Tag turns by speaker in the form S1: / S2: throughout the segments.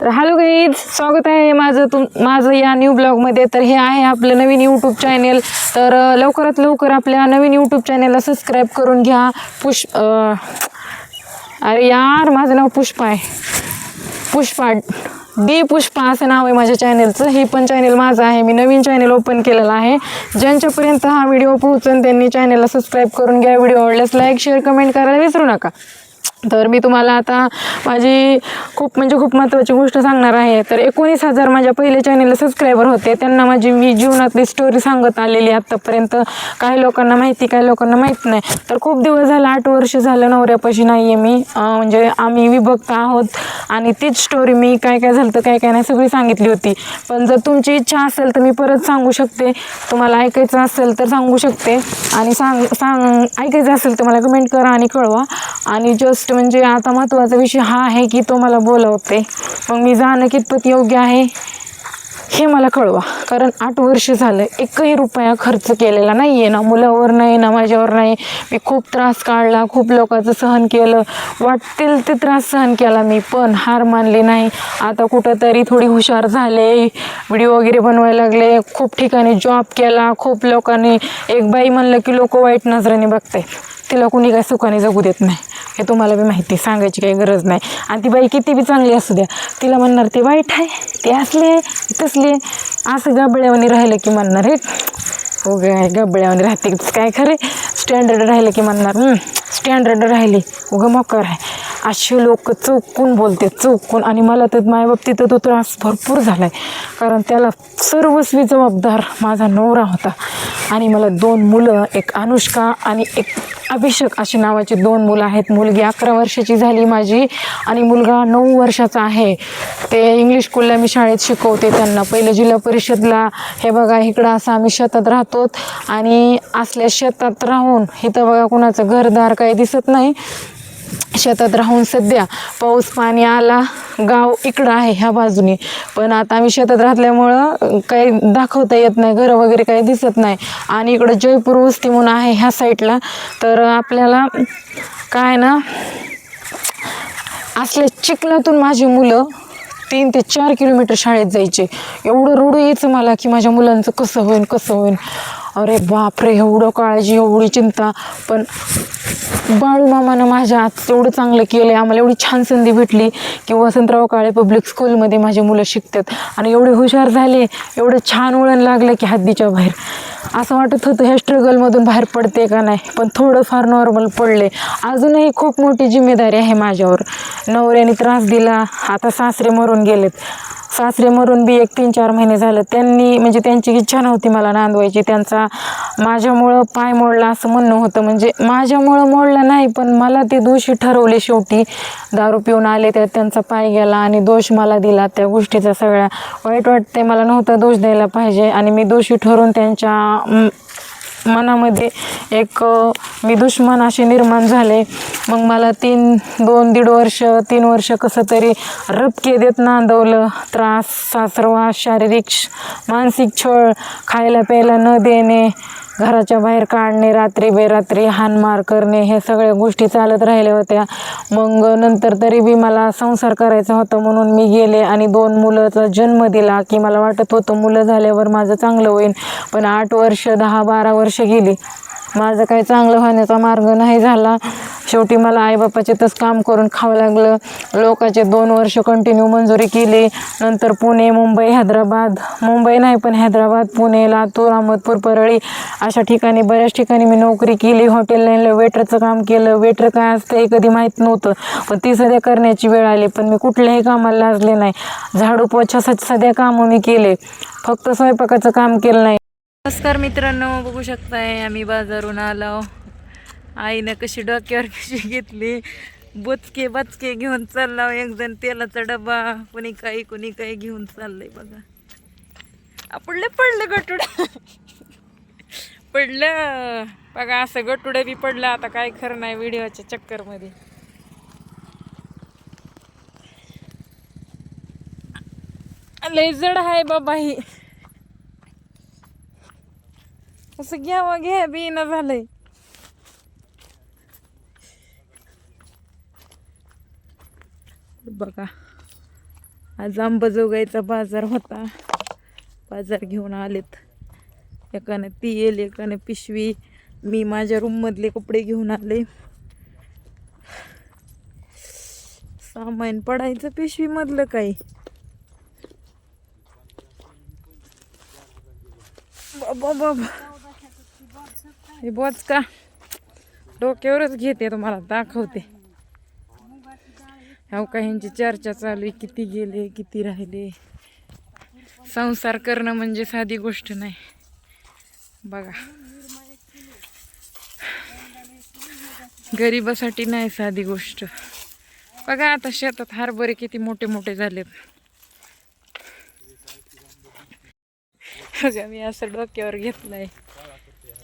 S1: तर hello guys स्वागत आहे माझं तुम माझं या न्यू ब्लॉगमध्ये तर हे आहे आपलं नवीन यूट्यूब चॅनेल तर लवकरात लवकर आपल्या नवीन यूट्यूब चॅनेलला सबस्क्राईब करून घ्या. पुष अरे यार माझं नाव पुष्पा आहे. पुष्पा डी पुष्पा असं नाव आहे माझ्या चॅनेलचं हे पण चॅनेल माझं आहे. मी नवीन चॅनेल ओपन केलेलं आहे. ज्यांच्यापर्यंत हा व्हिडिओ पोहोचून त्यांनी चॅनेलला सबस्क्राईब करून घ्या. व्हिडिओ आवडल्यास लाईक शेअर कमेंट करायला विसरू नका. तर मी तुम्हाला आता माझी खूप म्हणजे खूप महत्त्वाची गोष्ट सांगणार आहे. तर एकोणीस हजार माझ्या पहिले चॅनेलला सबस्क्रायबर होते. त्यांना माझी मी जीवनातली स्टोरी सांगत आलेली आत्तापर्यंत काही लोकांना माहिती काही लोकांना माहीत नाही. तर खूप दिवस झालं आठ वर्ष झालं नवऱ्यापाशी नाही आहे मी म्हणजे आम्ही विभक्त आहोत. आणि तीच स्टोरी मी काय काय झालं काय काय नाही सगळी सांगितली होती. पण जर तुमची इच्छा असेल तर मी परत सांगू शकते. तुम्हाला ऐकायचं असेल तर सांगू शकते. आणि सांग सांग ऐकायचं असेल तर मला कमेंट करा आणि कळवा. आणि जस्ट म्हणजे आता महत्त्वाचा विषय हा आहे की तो मला बोलवते. मग मी जाणं कितपत योग्य आहे हे मला कळवा. कारण आठ वर्ष झालं एकही रुपया खर्च केलेला नाही आहे ना. मुलावर नाही ना माझ्यावर नाही. मी खूप त्रास काढला खूप लोकांचं सहन केलं. वाटतील ते त्रास सहन केला मी पण हार मानली नाही. आता कुठंतरी थोडी हुशार झाले व्हिडिओ वगैरे बनवायला लागले. खूप ठिकाणी जॉब केला खूप लोकांनी एक बाई म्हणलं की लोक वाईट नजरेने बघते तिला कुणी काय सुखाने जगू देत नाही. हे तुम्हाला बी माहिती सांगायची काही गरज नाही. आणि ती बाई किती बी चांगली असू द्या तिला म्हणणार ते वाईट आहे ते असले तसले असं गाबळ्यावानी राहिलं की म्हणणार हे हो काय गबळ्यावानी राहते काय खरे स्टँडर्ड राहिलं की म्हणणार स्टँडर्ड राहिली उगं मकर आहे. असे लोक चौकून बोलते चौकून. आणि मला तर माझ्या बाबतीत तो त्रास भरपूर झाला आहे कारण त्याला सर्वस्वी जबाबदार माझा नवरा होता. आणि मला दोन मुलं एक अनुष्का आणि एक अभिषेक अशी नावाची दोन मुलं आहेत. मुलगी अकरा वर्षाची झाली माझी आणि मुलगा नऊ वर्षाचा आहे. ते इंग्लिश स्कूलला मी शाळेत शिकवते त्यांना. पहिलं जिल्हा परिषदला हे बघा इकडं असं आम्ही शेतात राहतो आणि असल्या शेतात राहून इथं बघा कुणाचं घरदार काही दिसत नाही. शेतात राहून सध्या पाऊस पाणी आला गाव इकडं आहे ह्या बाजूने. पण आता आम्ही शेतात राहल्यामुळं काही दाखवता येत नाही घरं वगैरे काही दिसत नाही. आणि इकडं जयपूर वस्ती म्हणून आहे ह्या साईडला. तर आपल्याला काय ना असल्या चिखलातून माझी मुलं तीन ते चार किलोमीटर शाळेत जायचे. एवढं रडू यायचं मला की माझ्या मुलांचं कसं होईल कसं होईल अरे बापरे एवढं काळजी एवढी चिंता. पण बाळू मामानं माझ्या आत एवढं चांगलं केलं आहे आम्हाला एवढी छान संधी भेटली की वसंतराव काळे पब्लिक स्कूलमध्ये माझे मुलं शिकतात. आणि एवढे हुशार झाले एवढं छान वळण लागलं की हद्दीच्या बाहेर. असं वाटत होतं ह्या स्ट्रगलमधून बाहेर पडते का नाही पण थोडंफार नॉर्मल पडले. अजूनही खूप मोठी जिम्मेदारी आहे माझ्यावर. नवऱ्याने त्रास दिला आता सासरे मरून गेलेत. सासरे मरून बी एक तीन चार महिने झालं. त्यांनी म्हणजे त्यांची इच्छा नव्हती मला नांदवायची. त्यांचा माझ्यामुळं पाय मोडला असं म्हणणं होतं. म्हणजे माझ्यामुळं मोडलं नाही पण मला ते दोषी ठरवले शेवटी. दारू पिऊन आले त्यात त्यांचा पाय गेला आणि दोष मला दिला. त्या गोष्टीचा सगळ्या वाईट वाटते मला नव्हता दोष द्यायला पाहिजे आणि मी दोषी ठरून त्यांच्या मनामध्ये एक मी दुश्मन असे निर्माण झाले. मग मला तीन दोन दीड वर्ष तीन वर्ष कसं तरी रबके देत नांदवलं. त्रास सासरवास शारीरिक मानसिक छळ खायला प्यायला न देणे घराच्या बाहेर काढणे रात्री बेरात्री हानमार करणे हे सगळ्या गोष्टी चालत राहिल्या होत्या. मग नंतर तरी बी मला संसार करायचा होता म्हणून मी गेले आणि दोन मुलाचा जन्म दिला की मला वाटत होतं मुलं झाल्यावर माझं चांगलं होईल पण आठ वर्ष दहा बारा वर्ष गेली. माझं काही चांगलं होण्याचा मार्ग नाही झाला. शेवटी मला आईबापाचे काम करून खावं लागलं. लोकांचे दोन वर्ष कंटिन्यू मंजुरी केली. नंतर पुणे मुंबई हैदराबाद. मुंबई नाही पण हैदराबाद पुणे लातूर अहमदपूर परळी अशा ठिकाणी बऱ्याच ठिकाणी मी नोकरी केली. हॉटेल लाईनला वेटरचं काम केलं. वेटर काय असतं हे कधी माहीत नव्हतं. पण ती सध्या करण्याची वेळ आली. पण मी कुठल्याही कामाला लाजले नाही. झाडू पोछा सध्या कामं मी केले. फक्त स्वयंपाकाचं काम केलं नाही. नमस्कार मित्रांनो बघू शकताय आम्ही बाजारून आलो. आईनं कशी डोक्यावर कशी घेतली. बुचके बचके घेऊन चालला एक जण तेलाचा डबा कोणी काही कोणी काही घेऊन चाललंय बघा. आपण पडलं पडलं गटुड. पडलं. बघा असं गटुडं बी पडलं. आता काय खरं नाही व्हिडिओच्या चक्करमध्ये. लय जड आहे बाबा ही. असं घ्यावं घ्या बी ना झालंय. बघा आज अंबाजोगाईचा बाजार होता. बाजार घेऊन आलेत. एकानं तेल एकानं पिशवी. मी माझ्या रूममधले कपडे घेऊन आले. सामान पडायचं पिशवीमधलं काही. बाबा बाबा. हे बोच का डोक्यावरच घेते तुम्हाला दाखवते. हो काहींची चर्चा चालू आहे किती गेले किती राहिले. संसार करणं म्हणजे साधी गोष्ट नाही. बघा. गरिबासाठी नाही साधी गोष्ट. बघा आता शेतात हरभरे किती मोठे मोठे झालेत. बघा मी असं डोक्यावर घेतलंय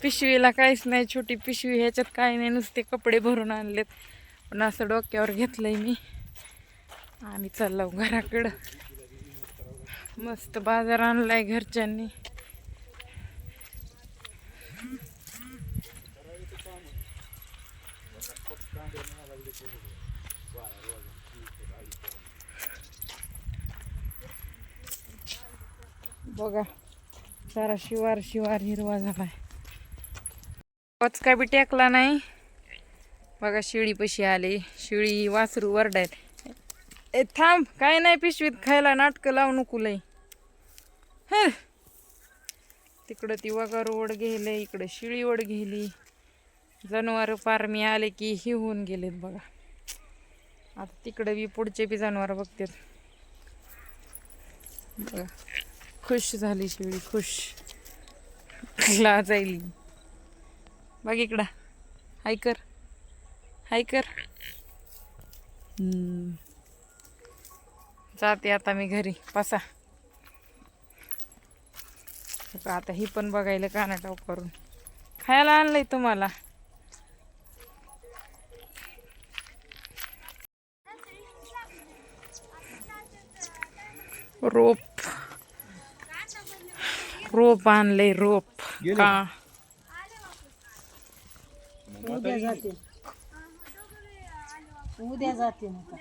S1: पिशवीला काहीच नाही छोटी पिशवी ह्याच्यात काही नाही नुसते कपडे भरून आणलेत. पण असं डोक्यावर घेतलंय मी. आणि चाललो घराकडं. मस्त बाजार आणलाय घरच्यांनी. बघा सारा शिवार शिवार हिरवा झालाय. पचका बी टेकला नाही. बघा शिळीपाशी आले. शिळी वासरू वरडायत. ए थांब काय नाही पिशवीत खायला नाटकं लावू नको लय हं. तिकडं ती वगार ओढ घेले इकडं शिळी ओढ घेली जनावर फार मी आले की हे होऊन गेलेत बघा. आता तिकडं बी पुढचे बी जनावर बघतात. बघा. खुश झाली शिळी खुश. जाईल बघ इकडं. हाय कर. हाय कर. जाते आता मी घरी. पसा आता ही पण बघायला कानाटाव करून. खायला आणलंय तुम्हाला. रोप. रोप आणलंय रोप. का?
S2: उद्या जाते. उद्या जाते ना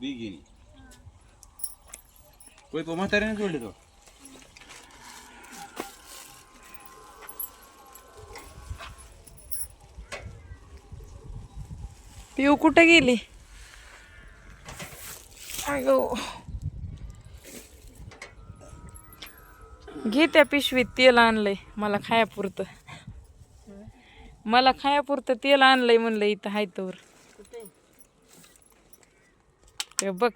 S3: बिगिनी. कोई तो म्हाताऱ्याने जोडले तो.
S1: पिऊ कुठे गेली? अगो. घे त्या पिशवीत तेल आणलंय मला खायापुरतं. मला खायापुरतं तेल आणलंय म्हणलं इथं हाय तर हे बघ.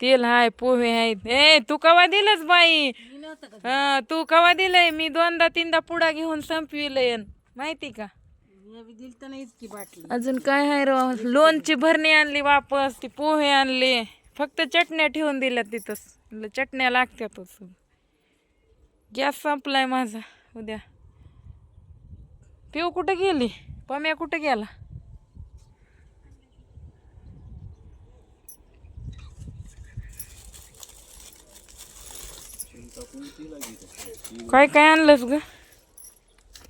S1: तेल हाय पोहे आहेत ए तू कवा दिलंच बाई? हा तू कवा दिलंय? मी दोनदा तीनदा पुडा घेऊन संपविलंय माहिती का? अजून काय आहे राव? लोणची भरणी आणली वापस ती पोहे आणले. फक्त चटण्या ठेवून दिल्या तिथंच. चटण्या लागत्यातच गॅस संपलाय माझा. उद्या. पिऊ कुठं गेली? पम्या कुठं गेला? काय काय आणलंस ग?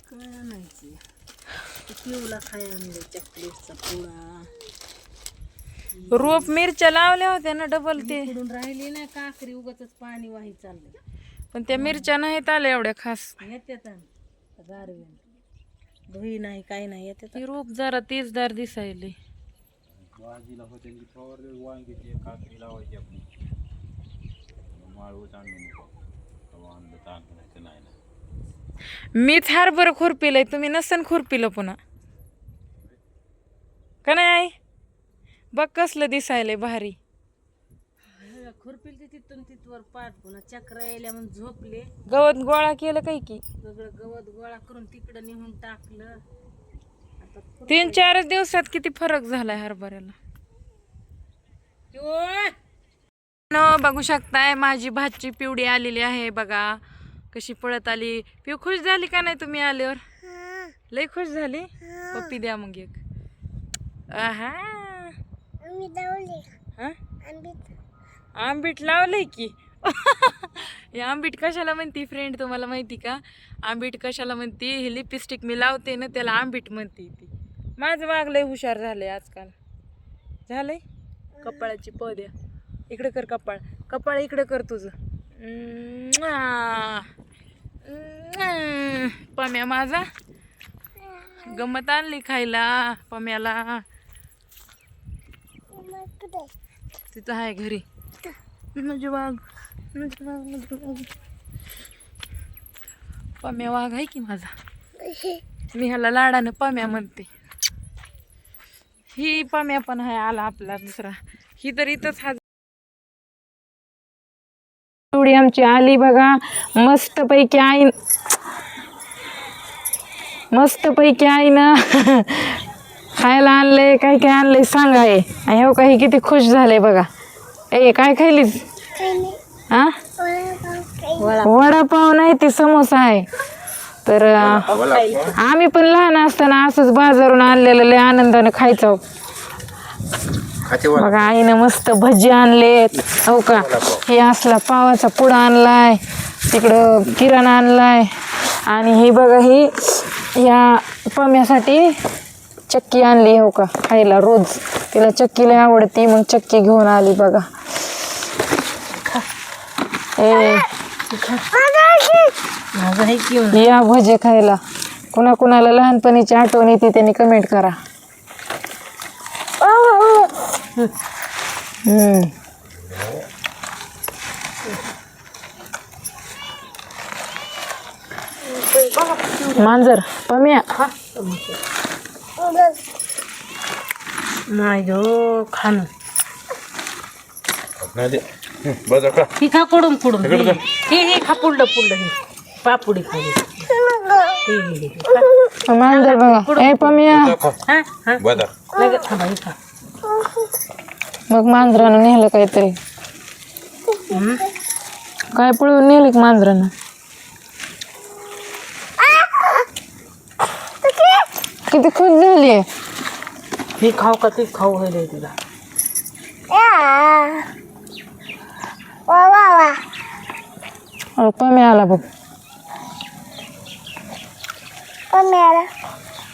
S2: काय आणायची पिऊला खाय आणलं चॉकलेटचा पुडा
S1: रोप मिरच्या लावल्या होत्या ना डबल ते.
S2: राहिली ना काकरी उगाच पाणी वाही चाललं
S1: पण त्या मिरच्या नाहीत आल्या एवढ्या खास.
S2: येतात गारव्या दही नाही काही नाही येतात
S1: ती रोप जरा तेजदार दिसायले.
S3: भाजीला होते फवारले वांग्याची काकडी लावायची आपली. आणलं नाही ना.
S1: मीच हरभर खुरपिलंय तुम्ही नसन खुरपिलं पुन्हा. का नाही आई? बघ कसलं दिसायलंय भारी.
S2: खुरपील ते तिथून तिथवर पाठ पुन्हा चक्र यायला म्हणून झोपले.
S1: गवत गोळा केलं काय की?
S2: सगळं गवत गोळा करून तिकडं नेऊन टाकलं. आता खुर-
S1: तीन चारच दिवसात किती फरक झालाय हरभऱ्याला! न बघू शकताय माझी भाची पिवडी आलेली आहे बघा. कशी पळत आली. पिऊ खुश झाली का नाही तुम्ही आल्यावर? लय खुश झाली? पप्पी द्या मग एक. आहा. हा? आंबीट लावलंय की. हे आंबीट कशाला म्हणती फ्रेंड तुम्हाला माहिती का? आंबीट कशाला म्हणती? हे लिपस्टिक मी लावते ना त्याला आंबीट म्हणते ती. माझं वागलंय हुशार झालंय आजकाल. झालंय? कपाळाची पद्या इकडे कर कपाळ. कपाळ इकडे कर तुझं. पम्या माझा. गमत आणली खायला पम्याला. तिथं आहे घरी. म्हणजे वाघ म्हणजे वाघ म्हणजे वाघ पम्या वाघ आहे की माझा? मी ह्याला लाडानं पम्या म्हणते. ही पम्या पण आहे आला आपला दुसरा. ही तर इथंच हा एवढी आमची आली बघा. मस्त पैकी आई मस्त पैकी आई ना खायला आणलंय काय काय आणलंय सांगा हे. आणि हो काही किती खुश झाले बघा. ए काय खायलीस? हा? वडापाव नाही ती समोसा आहे. तर आम्ही पण लहान असताना असंच बाजारून आणलेलं लय आनंदाने खायचं. बघा आईनं मस्त भजी आणलेत हो का? हे असला पावाचा पुडा आणलाय तिकडं किराणा आणलाय. आणि ही बघा ही या पम्यासाठी चक्की आणली हो का? खायला रोज. तिला चक्की लय आवडती मग चक्की घेऊन आली बघा. ए
S2: माझं आहे की
S1: या भजे खायला. कुणा कुणाला लहानपणीची आठवण येते त्यांनी कमेंट करा. हम्म. मांजर पम्या.
S2: नाही गो खाणं
S3: का?
S2: ही खा कुडून कुडून. हे हे खा पुढलं पुढलं. हे. पापुडी खाली हे, हे, हे.
S1: मांजर बघा. ए पम्या
S2: हा हा
S3: बघा
S2: लगेच थांबा हे खा.
S1: मग मांजरानं नेलं काहीतरी. काय पळून नेलं की मांजरानं? किती खुश झाली
S2: हे खाऊ का ते खाऊ व्हायला तुला.
S1: पम्या आला बघ?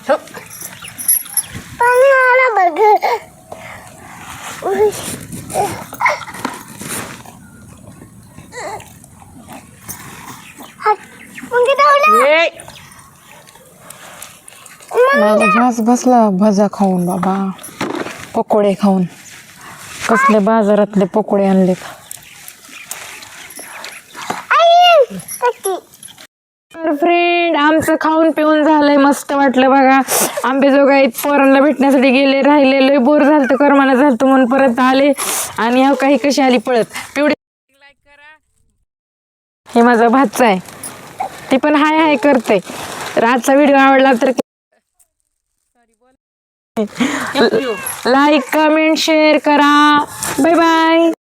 S2: हो. ए,
S1: माझा घास बसला भजा खाऊन बाबा. पकोडे खाऊन. कसले बाजारातले पकोडे आणलेत. तर फ्रेंड आमचं खाऊन पिऊन झालंय मस्त वाटलं बघा. आंबेजोगाईत पोरांना भेटण्यासाठी गेले राहिले लय बोर झालं तर करमाना झालं म्हणून परत आले. आणि हा काही कशी आली पळत. पिवडी लाईक करा. हे माझा भातचा आहे. ती पण हाय हाय करते तर आजचा व्हिडिओ आवडला तर लाईक कमेंट शेअर करा. Bye bye